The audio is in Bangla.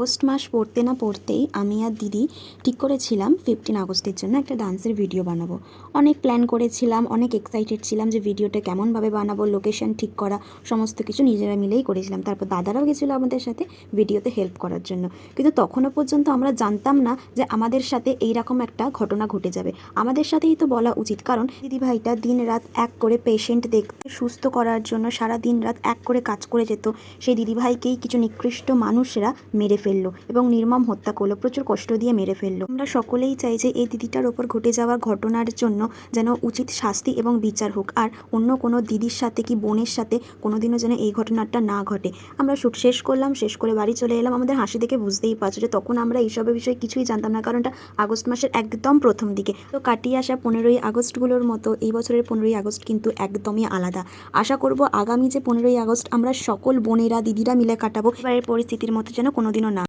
আগস্ট মাস পড়তে না পড়তেই আমি আর দিদি ঠিক করেছিলাম ফিফটিন আগস্টের জন্য একটা ডান্সের ভিডিও বানাবো। অনেক প্ল্যান করেছিলাম, অনেক এক্সাইটেড ছিলাম যে ভিডিওটা কেমনভাবে বানাবো লোকেশন ঠিক করা, সমস্ত কিছু নিজেরা মিলেই করেছিলাম। তারপর দাদারাও গেছিল আমাদের সাথে ভিডিওতে হেল্প করার জন্য। কিন্তু তখনও পর্যন্ত আমরা জানতাম না যে আমাদের সাথে এইরকম একটা ঘটনা ঘটে যাবে। আমাদের সাথেই তো বলা উচিত, কারণ দিদিভাইটা দিন রাত এক করে পেশেন্ট দেখতে, সুস্থ করার জন্য সারা দিন রাত এক করে কাজ করে যেত। সেই দিদিভাইকেই কিছু নিকৃষ্ট মানুষরা মেরে ফেলল এবং নির্মম হত্যা করল, প্রচুর কষ্ট দিয়ে মেরে ফেলল। আমরা সকলেই চাই যে এই দিদিটার ওপর ঘটে যাওয়া ঘটনার জন্য যেন উচিত শাস্তি এবং বিচার হোক। আর অন্য কোনো দিদির সাথে কি বোনের সাথে কোনোদিনও যেন এই ঘটনাটা না ঘটে। আমরা শ্যুট শেষ করলাম, শেষ করে বাড়ি চলে এলাম। আমাদের হাসি দেখে বুঝতেই পারছ যে তখন আমরা এইসবের বিষয়ে কিছুই জানতাম না, কারণটা আগস্ট মাসের একদম প্রথম দিকে। তো কাটিয়ে আসা পনেরোই আগস্টগুলোর মতো এই বছরের পনেরোই আগস্ট কিন্তু একদমই আলাদা। আশা করব আগামী যে পনেরোই আগস্ট আমরা সকল বোনেরা, দিদিরা মিলে কাটাবো। এবারের পরিস্থিতির মতো যেন কোনোদিনও না